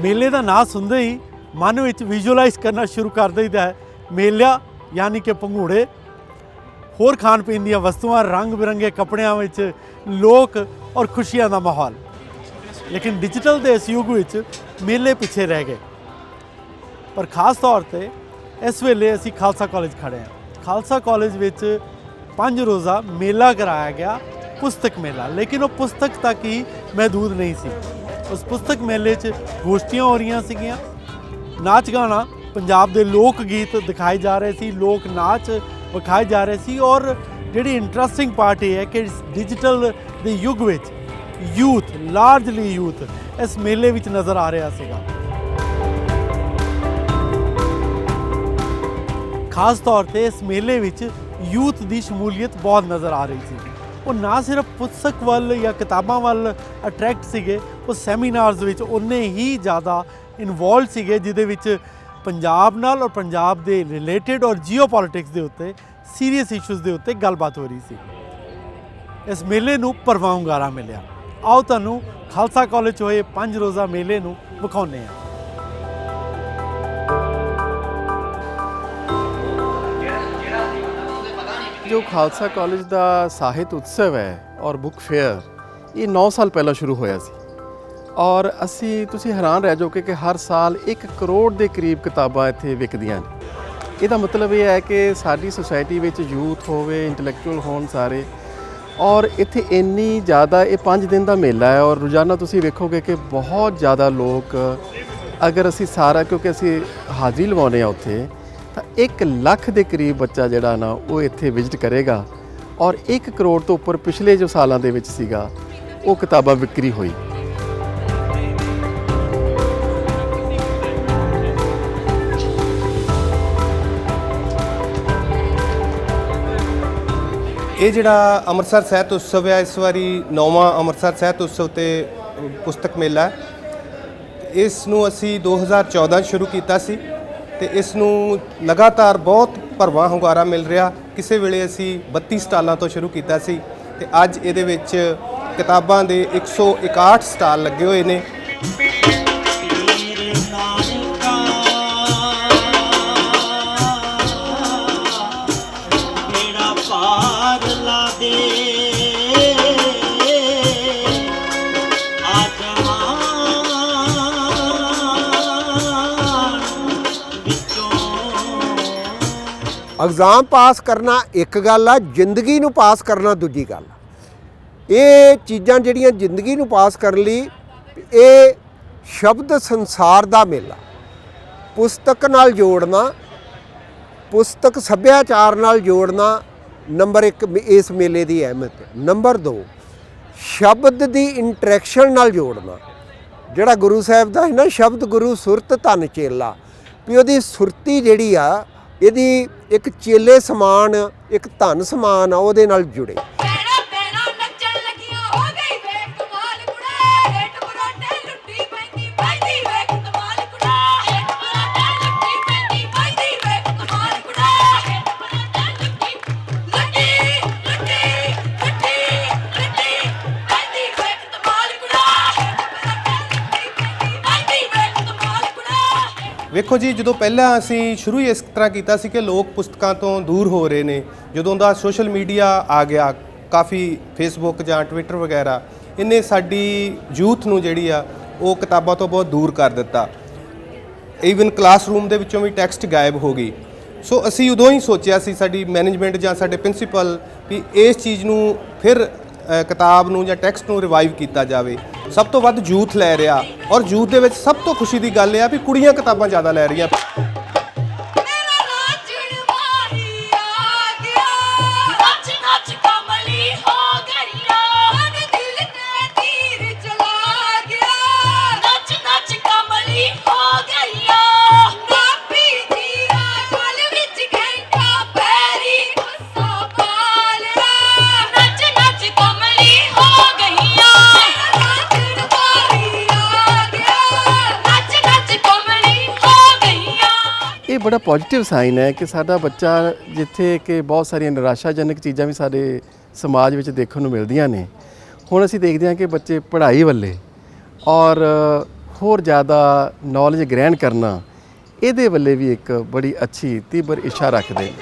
ਮੇਲੇ ਦਾ ਨਾਂ ਸੁਣਦੇ ਹੀ ਮਨ ਵਿੱਚ ਵਿਜ਼ੂਅਲਾਈਜ਼ ਕਰਨਾ ਸ਼ੁਰੂ ਕਰ ਦਈਦਾ ਹੈ। ਮੇਲਾ ਯਾਨੀ ਕਿ ਪੰਘੂੜੇ। ਹੋਰ ਖਾਣ ਪੀਣ ਦੀਆਂ ਵਸਤੂਆਂ ਰੰਗ ਬਿਰੰਗੇ ਕੱਪੜਿਆਂ ਵਿੱਚ ਲੋਕ ਔਰ ਖੁਸ਼ੀਆਂ ਦਾ ਮਾਹੌਲ। ਲੇਕਿਨ ਡਿਜੀਟਲ ਦੇ ਇਸ ਯੁੱਗ ਵਿੱਚ ਮੇਲੇ ਪਿੱਛੇ ਰਹਿ ਗਏ। ਪਰ ਖਾਸ ਤੌਰ ਤੇ ਇਸ ਵੇਲੇ ਅਸੀਂ ਖਾਲਸਾ ਕਾਲਜ ਖੜੇ ਹਾਂ। ਖਾਲਸਾ ਕਾਲਜ ਵਿੱਚ ਪੰਜ ਰੋਜ਼ਾ ਮੇਲਾ ਕਰਾਇਆ ਗਿਆ, ਪੁਸਤਕ ਮੇਲਾ। ਲੇਕਿਨ ਉਹ ਪੁਸਤਕ ਤੱਕ ਹੀ ਮਹਦੂਦ ਨਹੀਂ ਸੀ। ਉਸ ਪੁਸਤਕ ਮੇਲੇ 'ਚ ਗੋਸ਼ਟੀਆਂ ਹੋ ਰਹੀਆਂ ਸੀਗੀਆਂ। ਨਾਚ ਗਾਣਾ ਪੰਜਾਬ ਦੇ ਲੋਕ ਗੀਤ ਦਿਖਾਏ ਜਾ ਰਹੇ ਸੀ, ਲੋਕ ਨਾਚ ਵਿਖਾਏ ਜਾ ਰਹੇ ਸੀ ਔਰ ਜਿਹੜੀ ਇੰਟਰਸਟਿੰਗ ਪਾਰਟ ਇਹ ਹੈ ਕਿ ਡਿਜੀਟਲ ਦੇ ਯੁੱਗ ਵਿੱਚ ਯੂਥ ਲਾਰਜਲੀ ਯੂਥ ਇਸ ਮੇਲੇ ਵਿੱਚ ਨਜ਼ਰ ਆ ਰਿਹਾ ਸੀਗਾ। ਖਾਸ ਤੌਰ ਤੇ ਇਸ ਮੇਲੇ ਵਿੱਚ ਯੂਥ ਦੀ ਸ਼ਮੂਲੀਅਤ ਬਹੁਤ ਨਜ਼ਰ ਆ ਰਹੀ ਸੀ। ਉਹ ਨਾ ਸਿਰਫ ਪੁਸਤਕ ਵੱਲ ਜਾਂ ਕਿਤਾਬਾਂ ਵੱਲ ਅਟਰੈਕਟ ਸੀਗੇ, ਉਹ ਸੈਮੀਨਾਰਸ ਵਿੱਚ ਉਨੇ ਹੀ ਜ਼ਿਆਦਾ ਇਨਵੋਲਵ ਸੀਗੇ, ਜਿਹਦੇ ਵਿੱਚ ਪੰਜਾਬ ਨਾਲ ਔਰ ਪੰਜਾਬ ਦੇ ਰਿਲੇਟਡ ਔਰ ਜੀਓਪੋਲਿਟਿਕਸ ਦੇ ਉੱਤੇ ਸੀਰੀਅਸ ਇਸ਼ੂਜ਼ ਦੇ ਉੱਤੇ ਗੱਲਬਾਤ ਹੋ ਰਹੀ ਸੀ। ਇਸ ਮੇਲੇ ਨੂੰ ਪਰਵਾਹ ਹੁੰਗਾਰਾ ਮਿਲਿਆ। ਆਓ ਤੁਹਾਨੂੰ ਖਾਲਸਾ ਕਾਲਜ ਹੋਏ ਪੰਜ ਰੋਜ਼ਾ ਮੇਲੇ ਨੂੰ ਵਿਖਾਉਂਦੇ ਹਾਂ। ਜੋ ਖਾਲਸਾ ਕਾਲਜ ਦਾ ਸਾਹਿਤ ਉਤਸਵ ਹੈ ਔਰ ਬੁੱਕ ਫੇਅਰ ਇਹ 9 ਸਾਲ ਪਹਿਲਾਂ ਸ਼ੁਰੂ ਹੋਇਆ ਸੀ ਔਰ ਅਸੀਂ ਤੁਸੀਂ ਹੈਰਾਨ ਰਹਿ ਜਾਓਗੇ ਕਿ ਹਰ ਸਾਲ 1 ਕਰੋੜ ਦੇ ਕਰੀਬ ਕਿਤਾਬਾਂ ਇੱਥੇ ਵਿਕਦੀਆਂ ਨੇ ਇਹਦਾ ਮਤਲਬ ਇਹ ਹੈ ਕਿ ਸਾਡੀ ਸੁਸਾਇਟੀ ਵਿੱਚ ਯੂਥ ਹੋਵੇ ਇੰਟੈਲੈਕਚੁਅਲ ਹੋਣ ਸਾਰੇ ਔਰ ਇੱਥੇ ਇੰਨੀ ਜ਼ਿਆਦਾ ਇਹ 5 ਦਿਨ ਦਾ ਮੇਲਾ ਹੈ ਔਰ ਰੋਜ਼ਾਨਾ ਤੁਸੀਂ ਵੇਖੋਗੇ ਕਿ ਬਹੁਤ ਜ਼ਿਆਦਾ ਲੋਕ ਅਗਰ ਅਸੀਂ ਸਾਰਾ ਕਿਉਂਕਿ ਅਸੀਂ ਹਾਜ਼ਰੀ ਲਵਾਉਂਦੇ ਆ ਉੱਥੇ ਤਾਂ 1 ਲੱਖ ਦੇ ਕਰੀਬ ਬੱਚਾ ਜਿਹੜਾ ਨਾ ਉਹ ਇੱਥੇ ਵਿਜ਼ਿਟ ਕਰੇਗਾ ਔਰ 1 ਕਰੋੜ ਤੋਂ ਉੱਪਰ ਪਿਛਲੇ ਜੋ ਸਾਲਾਂ ਦੇ ਵਿੱਚ ਸੀਗਾ, ਉਹ ਕਿਤਾਬਾਂ ਵਿਕਰੀ ਹੋਈ। ਇਹ ਜਿਹੜਾ ਅੰਮ੍ਰਿਤਸਰ ਸਾਹਿਤ ਉਤਸਵ ਹੈ ਇਸ ਵਾਰੀ ਨੌਵਾਂ ਅੰਮ੍ਰਿਤਸਰ ਸਾਹਿਤ ਉਤਸਵ ਤੇ ਪੁਸਤਕ ਮੇਲਾ। ਹੈ ਇਸ ਨੂੰ ਅਸੀਂ 2014 ਸ਼ੁਰੂ ਕੀਤਾ ਸੀ। ਤੇ ਇਸ ਨੂੰ ਲਗਾਤਾਰ ਬਹੁਤ ਭਰਵਾਂ ਹੁੰਗਾਰਾ ਮਿਲ ਰਿਹਾ। ਕਿਸੇ ਵੇਲੇ ਅਸੀਂ 32 ਸਟਾਲਾਂ ਤੋਂ ਸ਼ੁਰੂ ਕੀਤਾ ਸੀ ਤੇ ਅੱਜ ਇਹਦੇ ਵਿੱਚ ਕਿਤਾਬਾਂ ਦੇ 161 ਸਟਾਲ ਲੱਗੇ ਹੋਏ ਨੇ। ਐਗਜ਼ਾਮ ਪਾਸ ਕਰਨਾ ਇੱਕ ਗੱਲ ਆ, ਜ਼ਿੰਦਗੀ ਨੂੰ ਪਾਸ ਕਰਨਾ ਦੂਜੀ ਗੱਲ ਇਹ ਚੀਜ਼ਾਂ ਜਿਹੜੀਆਂ ਜ਼ਿੰਦਗੀ ਨੂੰ ਪਾਸ ਕਰਨ ਲਈ, ਇਹ ਸ਼ਬਦ ਸੰਸਾਰ ਦਾ ਮੇਲਾ ਪੁਸਤਕ ਨਾਲ ਜੋੜਨਾ, ਪੁਸਤਕ ਸੱਭਿਆਚਾਰ ਨਾਲ ਜੋੜਨਾ, ਨੰਬਰ 1 ਇਸ ਮੇਲੇ ਦੀ ਅਹਿਮੀਅਤ ਨੰਬਰ 2 ਸ਼ਬਦ ਦੀ ਇੰਟਰੈਕਸ਼ਨ ਨਾਲ ਜੋੜਨਾ। ਜਿਹੜਾ ਗੁਰੂ ਸਾਹਿਬ ਦਾ ਹੈ ਨਾ, ਸ਼ਬਦ ਗੁਰੂ ਸੁਰਤ ਧਨ ਚੇਲਾ, ਵੀ ਉਹਦੀ ਸੁਰਤੀ ਜਿਹੜੀ ਆ ਇਹਦੀ ਇੱਕ ਚੇਲੇ ਸਮਾਨ ਇੱਕ ਧਨ ਸਮਾਨ ਆ ਉਹਦੇ ਨਾਲ ਜੁੜੇ। ਵੇਖੋ ਜੀ, ਜਦੋਂ ਪਹਿਲਾਂ ਅਸੀਂ ਸ਼ੁਰੂ ਹੀ ਇਸ ਤਰ੍ਹਾਂ ਕੀਤਾ ਸੀ ਕਿ ਲੋਕ ਪੁਸਤਕਾਂ ਤੋਂ ਦੂਰ ਹੋ ਰਹੇ ਨੇ, ਜਦੋਂ ਦਾ ਸੋਸ਼ਲ ਮੀਡੀਆ ਆ ਗਿਆ, ਕਾਫੀ ਫੇਸਬੁੱਕ ਜਾਂ ਟਵਿੱਟਰ ਵਗੈਰਾ, ਇਹਨੇ ਸਾਡੀ ਯੂਥ ਨੂੰ ਜਿਹੜੀ ਆ, ਉਹ ਕਿਤਾਬਾਂ ਤੋਂ ਬਹੁਤ ਦੂਰ ਕਰ ਦਿੱਤਾ। ਈਵਨ ਕਲਾਸਰੂਮ ਦੇ ਵਿੱਚੋਂ ਵੀ ਟੈਕਸਟ ਗਾਇਬ ਹੋ ਗਈ। ਸੋ ਅਸੀਂ ਉਦੋਂ ਹੀ ਸੋਚਿਆ ਸੀ ਸਾਡੀ ਮੈਨੇਜਮੈਂਟ ਜਾਂ ਸਾਡੇ ਪ੍ਰਿੰਸੀਪਲ ਵੀ ਇਸ ਚੀਜ਼ ਨੂੰ ਫਿਰ ਕਿਤਾਬ ਨੂੰ ਜਾਂ ਟੈਕਸਟ ਨੂੰ ਰਿਵਾਈਵ ਕੀਤਾ ਜਾਵੇ। ਸਭ ਤੋਂ ਵੱਧ ਯੂਥ ਲੈ ਰਿਹਾ ਔਰ ਯੂਥ ਦੇ ਵਿੱਚ ਸਭ ਤੋਂ ਖੁਸ਼ੀ ਦੀ ਗੱਲ ਇਹ ਆ ਵੀ ਕੁੜੀਆਂ ਕਿਤਾਬਾਂ ਜ਼ਿਆਦਾ ਲੈ ਰਹੀਆਂ। ਇਹ ਬੜਾ ਪੋਜ਼ਿਟਿਵ ਸਾਈਨ ਹੈ ਕਿ ਸਾਡਾ ਬੱਚਾ ਜਿੱਥੇ ਕਿ ਬਹੁਤ ਸਾਰੀਆਂ ਨਿਰਾਸ਼ਾਜਨਕ ਚੀਜ਼ਾਂ ਵੀ ਸਾਡੇ ਸਮਾਜ ਵਿੱਚ ਦੇਖਣ ਨੂੰ ਮਿਲਦੀਆਂ ਨੇ। ਹੁਣ ਅਸੀਂ ਦੇਖਦੇ ਹਾਂ ਕਿ ਬੱਚੇ ਪੜ੍ਹਾਈ ਵੱਲੇ ਔਰ ਹੋਰ ਜ਼ਿਆਦਾ ਨੌਲੇਜ ਗ੍ਰਹਿਣ ਕਰਨਾ, ਇਹਦੇ ਵੱਲੇ ਵੀ ਇੱਕ ਬੜੀ ਅੱਛੀ ਤੀਬਰ ਇੱਛਾ ਰੱਖਦੇ ਨੇ।